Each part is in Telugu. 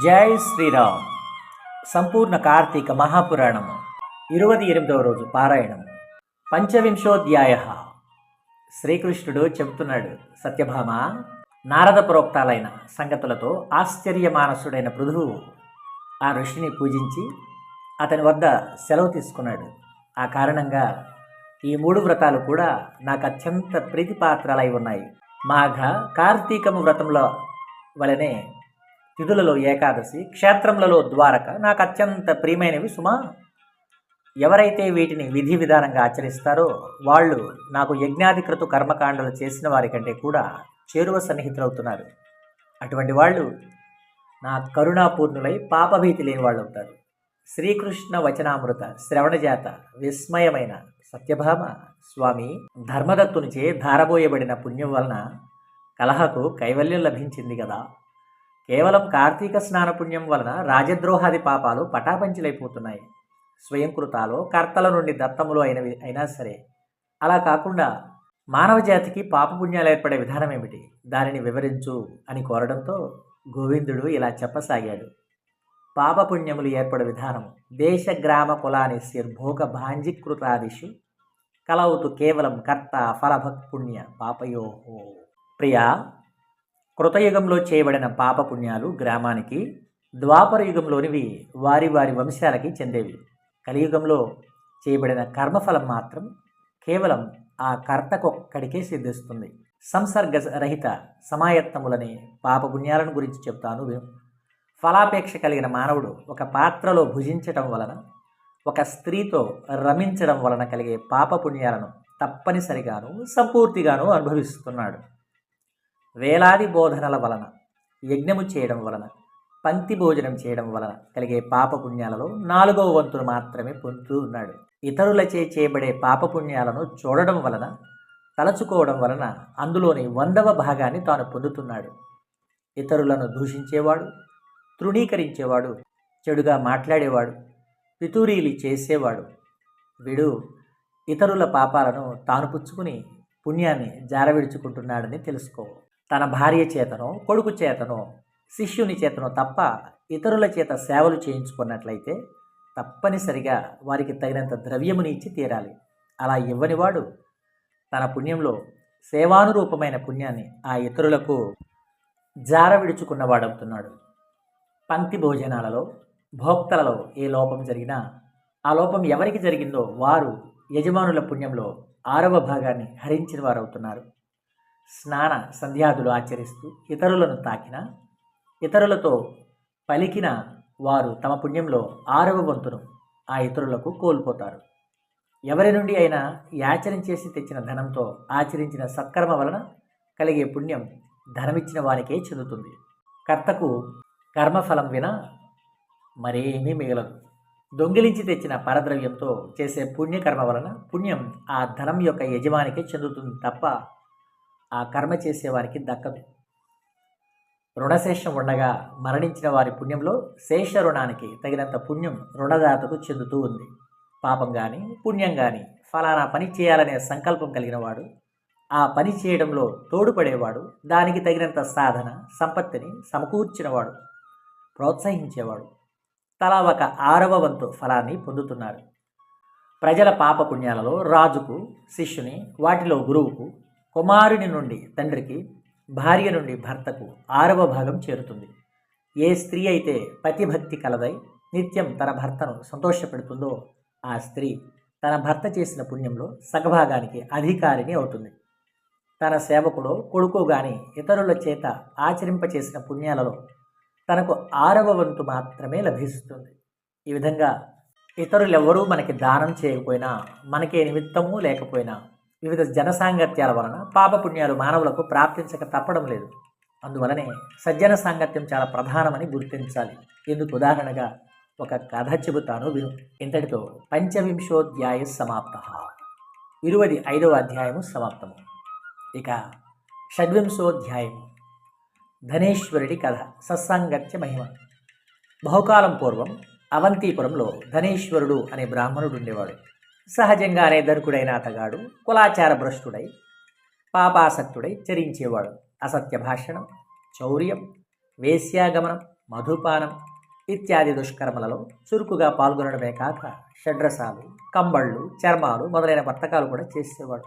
జై శ్రీరామ్. సంపూర్ణ కార్తీక మహాపురాణము. ఇరవై ఎనిమిదవ రోజు పారాయణం పంచవింశోధ్యాయ. శ్రీకృష్ణుడు చెబుతున్నాడు సత్యభామ నారద ప్రోక్తాలైన సంగతులతో ఆశ్చర్యమానసుడైన పృథువు ఆ ఋషిని పూజించి అతని వద్ద సెలవు తీసుకున్నాడు. ఆ కారణంగా ఈ మూడు వ్రతాలు కూడా నాకు అత్యంత ప్రీతిపాత్రాలై ఉన్నాయి. మాఘ కార్తీకము వ్రతంలో వలనే తిథులలో ఏకాదశి క్షేత్రములలో ద్వారక నాకు అత్యంత ప్రియమైనవి. సుమా ఎవరైతే వీటిని విధి విధానంగా ఆచరిస్తారో వాళ్ళు నాకు యజ్ఞాధికృత కర్మకాండలు చేసిన వారి కంటే కూడా చేరువ సన్నిహితులవుతున్నారు. అటువంటి వాళ్ళు నా కరుణాపూర్ణులై పాపభీతి లేని వాళ్ళు అవుతారు శ్రీకృష్ణ వచనామృత శ్రవణజాత విస్మయమైన సత్యభామ స్వామి ధర్మదత్తునిచే ధారబోయబడిన పుణ్యం వలన కలహకు కైవల్యం లభించింది కదా. కేవలం కార్తీక స్నాన పుణ్యం వలన రాజద్రోహాది పాపాలు పటాపంచలైపోతున్నాయి. స్వయంకృతాలు కర్తల నుండి దత్తములు అయినవి అయినా సరే. అలా కాకుండా మానవ జాతికి పాపపుణ్యాలు ఏర్పడే విధానం ఏమిటి? దానిని వివరించు అని కోరడంతో గోవిందుడు ఇలా చెప్పసాగాడు. పాపపుణ్యములు ఏర్పడే విధానం దేశ గ్రామ కులానిశిర్భోగ భాంజీకృతాదిషు కలవుతు కేవలం కర్త ఫలభక్ పుణ్య పాపయోహో ప్రియా కృతయుగంలో చేయబడిన పాపపుణ్యాలు గ్రామానికి ద్వాపర యుగంలోనివి వారి వారి వంశాలకి చెందేవి. కలియుగంలో చేయబడిన కర్మఫలం మాత్రం కేవలం ఆ కర్తకొక్కడికే సిద్ధిస్తుంది. సంసర్గ రహిత సమాయత్తములని పాపపుణ్యాలను గురించి చెప్తాను. విను ఫలాపేక్ష కలిగిన మానవుడు ఒక పాత్రలో భుజించటం వలన ఒక స్త్రీతో రమించడం వలన కలిగే పాపపుణ్యాలను తప్పనిసరిగాను సంపూర్తిగాను అనుభవిస్తున్నాడు. వేలాది బోధనల వలన యజ్ఞము చేయడం వలన పంక్తి భోజనం చేయడం వలన కలిగే పాపపుణ్యాలలో నాలుగవ వంతును మాత్రమే పొందుతూ ఉన్నాడు. ఇతరులచే చేయబడే పాపపుణ్యాలను చూడడం వలన తలచుకోవడం వలన అందులోని వందవ భాగాన్ని తాను పొందుతున్నాడు. ఇతరులను దూషించేవాడు తృణీకరించేవాడు చెడుగా మాట్లాడేవాడు పితూరీలు చేసేవాడు. వీడు ఇతరుల పాపాలను తాను పుచ్చుకుని పుణ్యాన్ని జారవిడుచుకుంటున్నాడని తెలుసుకో. తన భార్య చేతనో కొడుకు చేతనో శిష్యుని చేతనో తప్ప ఇతరుల చేత సేవలు చేయించుకున్నట్లయితే తప్పనిసరిగా వారికి తగినంత ద్రవ్యముని ఇచ్చి తీరాలి. అలా ఇవ్వనివాడు తన పుణ్యంలో సేవానురూపమైన పుణ్యాన్ని ఆ ఇతరులకు జార విడుచుకున్నవాడవుతున్నాడు పంక్తి భోజనాలలో భోక్తలలో ఏ లోపం జరిగినా ఆ లోపం ఎవరికి జరిగిందో వారు యజమానుల పుణ్యంలో ఆరవ భాగాన్ని హరించిన వారవుతున్నారు. స్నాన సంధ్యాదులు ఆచరిస్తూ ఇతరులను తాకిన ఇతరులతో పలికిన వారు తమ పుణ్యంలో ఆరవ వంతును ఆ ఇతరులకు కోల్పోతారు. ఎవరి నుండి అయినా యాచన చేసి తెచ్చిన ధనంతో ఆచరించిన సత్కర్మ వలన కలిగే పుణ్యం ధనమిచ్చిన వారికే చెందుతుంది. కర్తకు కర్మఫలం విన మరేమీ మిగలదు. దొంగిలించి తెచ్చిన పరద్రవ్యంతో చేసే పుణ్యకర్మ వలన పుణ్యం ఆ ధనం యొక్క యజమానికే చెందుతుంది తప్ప ఆ కర్మ చేసేవారికి దక్కదు. రుణశేషం ఉండగా మరణించిన వారి పుణ్యంలో శేష రుణానికి తగినంత పుణ్యం రుణదాతకు చెందుతూ ఉంది. పాపం కానీ పుణ్యం కానీ ఫలానా పని చేయాలనే సంకల్పం కలిగిన వాడు ఆ పని చేయడంలో తోడుపడేవాడు దానికి తగినంత సాధన సంపత్తిని సమకూర్చినవాడు ప్రోత్సహించేవాడు. తలా ఒక ఆరవ వంతు ఫలాన్ని పొందుతున్నారు. ప్రజల పాపపుణ్యాలలో రాజుకు శిష్యుని వాటిలో గురువుకు కుమారుని నుండి తండ్రికి భార్య నుండి భర్తకు ఆరవ భాగం చేరుతుంది. ఏ స్త్రీ అయితే పతిభక్తి కలదై నిత్యం తన భర్తను సంతోషపెడుతుందో ఆ స్త్రీ తన భర్త చేసిన పుణ్యంలో సగభాగానికి అధికారిని అవుతుంది. తన సేవకుడో కొడుకు గాని ఇతరుల చేత ఆచరింపచేసిన పుణ్యాలలో తనకు ఆరవ వంతు మాత్రమే లభిస్తుంది. ఈ విధంగా ఇతరులెవరూ మనకి దానం చేయకపోయినా మనకే నిమిత్తము లేకపోయినా వివిధ జనసాంగత్యాల వలన పాపపుణ్యాలు మానవులకు ప్రాప్తించక తప్పడం లేదు. అందువలనే సజ్జన సాంగత్యం చాలా ప్రధానమని గుర్తించాలి. ఇందుకు ఉదాహరణగా ఒక కథ చెబుతాను విను. ఇంతటితో పంచవింశోధ్యాయ సమాప్త. ఇరువది ఐదవ అధ్యాయము సమాప్తము. ఇక షడ్వింశోధ్యాయం ధనేశ్వరుడి కథ సత్సాంగత్య మహిమ. బహుకాలం పూర్వం అవంతిపురంలో ధనేశ్వరుడు అనే బ్రాహ్మణుడు ఉండేవాడు. సహజంగానే ధనుకుడైన అతగాడు కులాచార భ్రష్టుడై పాపాసక్తుడై చరించేవాడు. అసత్య భాషణం చౌర్యం వేశ్యాగమనం మధుపానం ఇత్యాది దుష్కర్మలలో చురుకుగా పాల్గొనడమే కాక షడ్రసాలు కంబళ్ళు చర్మాలు మొదలైన వర్తకాలు కూడా చేసేవాడు.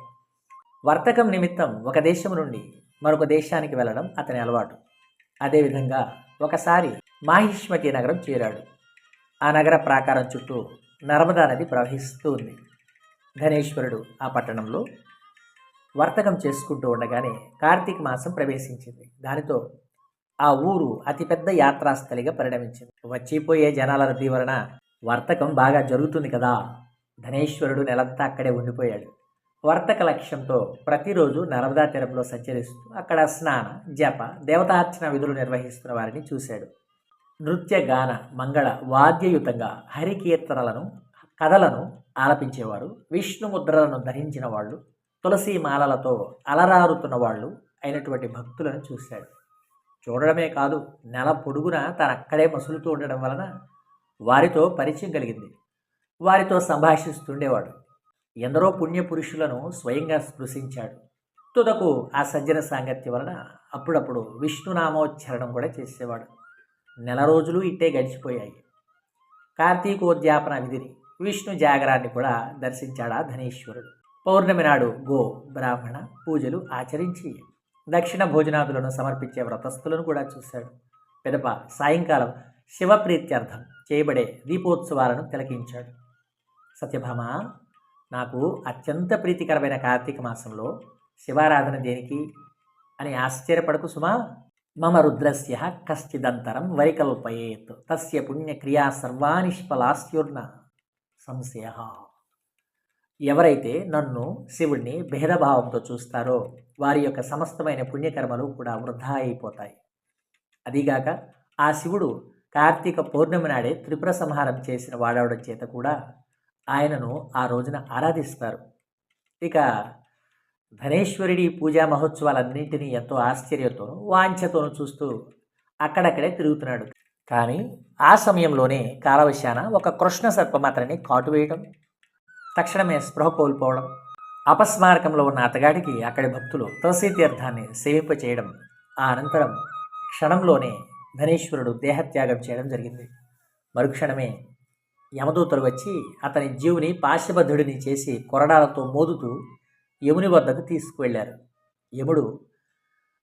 వర్తకం నిమిత్తం ఒక దేశం నుండి మరొక దేశానికి వెళ్ళడం అతని అలవాటు. అదేవిధంగా ఒకసారి మాహిష్మతి నగరం చేరాడు. ఆ నగర ప్రాకారం చుట్టూ నర్మదా నది ప్రవహిస్తూ ఉంది. ధనేశ్వరుడు ఆ పట్టణంలో వర్తకం చేసుకుంటూ ఉండగానే కార్తీక మాసం ప్రవేశించింది. దానితో ఆ ఊరు అతిపెద్ద యాత్రాస్థలిగా పరిణమించింది. వచ్చిపోయే జనాల రద్దీ వలన వర్తకం బాగా జరుగుతుంది కదా? ధనేశ్వరుడు నెలంతా అక్కడే ఉండిపోయాడు. వర్తక లక్ష్యంతో ప్రతిరోజు నర్మదా తీరంలో సంచరిస్తూ అక్కడ స్నాన జప దేవతార్చన విధులు నిర్వహిస్తున్న వారిని చూశాడు. నృత్య గాన మంగళ వాద్యయుతంగా హరికీర్తనలను కథలను ఆలపించేవారు. విష్ణు ముద్రలను ధరించిన వాళ్ళు తులసి మాలలతో అలరారుతున్న వాళ్ళు అయినటువంటి భక్తులను చూశాడు. చూడడమే కాదు నెల పొడుగున తను అక్కడే మసులుతూ ఉండడం వలన వారితో పరిచయం కలిగింది. వారితో సంభాషిస్తుండేవాడు. ఎందరో పుణ్యపురుషులను స్వయంగా స్పృశించాడు. తుదకు ఆ సజ్జన సాంగత్యం వలన అప్పుడప్పుడు విష్ణునామోచ్చరణం కూడా చేసేవాడు. నెల రోజులు ఇట్టే గడిచిపోయాయి. కార్తీకోద్యాపన విధిని విష్ణు జాగరాన్ని కూడా దర్శించాడా ధనేశ్వరుడు? పౌర్ణమి నాడు గో బ్రాహ్మణ పూజలు ఆచరించి దక్షిణ భోజనాదులను సమర్పించే వ్రతస్థులను కూడా చూశాడు. పిదప సాయంకాలం శివప్రీత్యర్థం చేయబడే దీపోత్సవాలను తిలకించాడు. సత్యభామ నాకు అత్యంత ప్రీతికరమైన కార్తీక మాసంలో శివారాధన దేనికి? అని ఆశ్చర్యపడకు సుమా. మమ రుద్రస్య కశ్చిదంతరం వరికల్పయేత్ తస్య పుణ్యక్రియా సర్వానిష్ఫలాస్యుర్న సంశయ ఎవరైతే నన్ను శివుణ్ణి భేదభావంతో చూస్తారో వారి యొక్క సమస్తమైన పుణ్యకర్మలు కూడా వృధా అయిపోతాయి. అదిగాక ఆ శివుడు కార్తీక పౌర్ణమి నాడే త్రిపుర సంహారం చేసిన వాడవడం చేత కూడా ఆయనను ఆ రోజున ఆరాధిస్తారు. ఇక ధనేశ్వరుడి పూజా మహోత్సవాలన్నింటినీ ఎంతో ఆశ్చర్యంతోనూ వాంఛతోనూ చూస్తూ అక్కడక్కడే తిరుగుతున్నాడు. కానీ ఆ సమయంలోనే కాలవశాన ఒక కృష్ణ సర్పం అతన్ని కాటు వేయడం తక్షణమే స్పృహ కోల్పోవడం అపస్మారకంలో ఉన్న అతగాడికి అక్కడి భక్తులు తులసీ తీర్థాన్ని సేవింపచేయడం ఆ అనంతరం క్షణంలోనే ధనేశ్వరుడు దేహత్యాగం చేయడం జరిగింది. మరుక్షణమే యమదూతలు వచ్చి అతని జీవుని పాశబద్ధుడిని చేసి కొరడాలతో మోదుతూ యముని వద్దకు తీసుకువెళ్ళారు. యముడు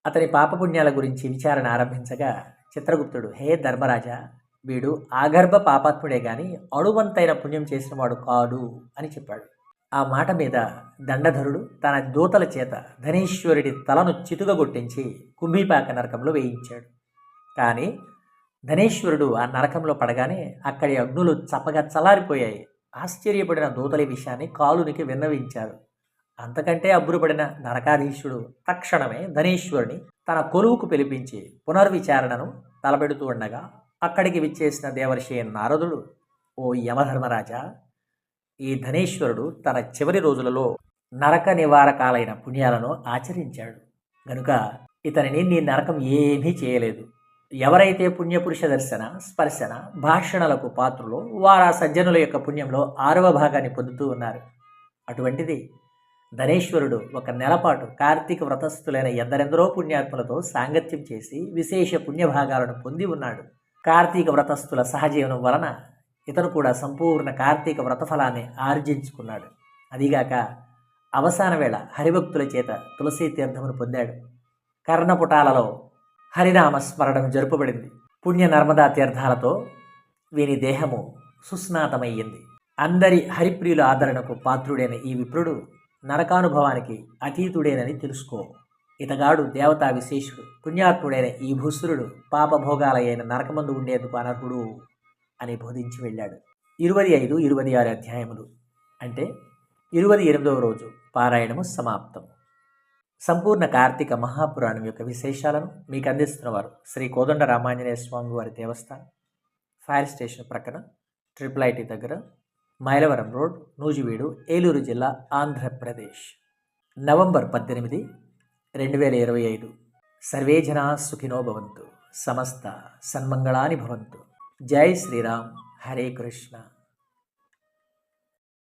అతని పాపపుణ్యాల గురించి విచారణ ఆరంభించగా చిత్రగుప్తుడు హే ధర్మరాజా వీడు ఆగర్భ పాపాత్ముడే గాని అణువంతైన పుణ్యం చేసినవాడు కాడు అని చెప్పాడు. ఆ మాట మీద దండధరుడు తన దూతల చేత ధనేశ్వరుడి తలను చితుగగొట్టించి కుంభీపాక నరకంలో వేయించాడు. కానీ ధనేశ్వరుడు ఆ నరకంలో పడగానే అక్కడి అగ్నులు చప్పగా చలారిపోయాయి ఆశ్చర్యపడిన దూతల విషయాన్ని కాలునికి విన్నవించారు. అంతకంటే అబ్బురపడిన నరకాధీశుడు తక్షణమే ధనేశ్వరుని తన కొలువుకు పిలిపించి పునర్విచారణను తలపెడుతూ ఉండగా అక్కడికి విచ్చేసిన దేవర్షి నారదుడు ఓ యమధర్మరాజా ఈ ధనేశ్వరుడు తన చివరి రోజులలో నరక నివారకాలైన పుణ్యాలను ఆచరించాడు. గనుక ఇతనిని నీ నరకం ఏమీ చేయలేదు. ఎవరైతే పుణ్యపురుష దర్శన స్పర్శన భాషణలకు పాత్రలో వారు ఆ సజ్జనుల యొక్క పుణ్యంలో ఆరవ భాగాన్ని పొందుతూ ఉన్నారు. అటువంటిది ధనేశ్వరుడు ఒక నెలపాటు కార్తీక వ్రతస్థులైన ఎందరెందరో పుణ్యాత్ములతో సాంగత్యం చేసి విశేష పుణ్యభాగాలను పొంది ఉన్నాడు. కార్తీక వ్రతస్థుల సహజీవనం వలన ఇతను కూడా సంపూర్ణ కార్తీక వ్రతఫలాన్ని ఆర్జించుకున్నాడు. అదిగాక అవసాన వేళ హరిభక్తుల చేత తులసీ తీర్థమును పొందాడు. కర్ణపుటాలలో హరినామ స్మరణం జరుపబడింది. పుణ్య నర్మదా తీర్థాలతో వీని దేహము సుస్నాతమయ్యింది. అందరి హరిప్రియుల ఆదరణకు పాత్రుడైన ఈ విప్రుడు నరకానుభవానికి అతీతుడేనని తెలుసుకో. ఇతగాడు దేవతా విశేషుడు పుణ్యాత్ముడైన ఈ భూసురుడు పాపభోగాలైన నరకమందు ఉండేందుకు అనర్హుడు అని బోధించి వెళ్ళాడు. ఇరవై ఐదు ఇరవై ఆరు అధ్యాయములు. అంటే ఇరవై ఎనిమిదవ రోజు పారాయణము సమాప్తం. సంపూర్ణ కార్తీక మహాపురాణం యొక్క విశేషాలను మీకు అందిస్తున్నవారు శ్రీ కోదండ రామాంజనేయ స్వామి వారి దేవస్థానం ఫైర్ స్టేషన్ ప్రక్కన ట్రిపుల్ ఐటీ దగ్గర మైలవరం రోడ్ నూజివీడు ఏలూరు జిల్లా ఆంధ్రప్రదేశ్. నవంబర్ పద్దెనిమిది రెండు వేల ఇరవై ఐదు. సర్వే జనా సుఖినో భవంతు. సమస్త సన్మంగళాని భవంతు. జై శ్రీరామ్. హరే కృష్ణ.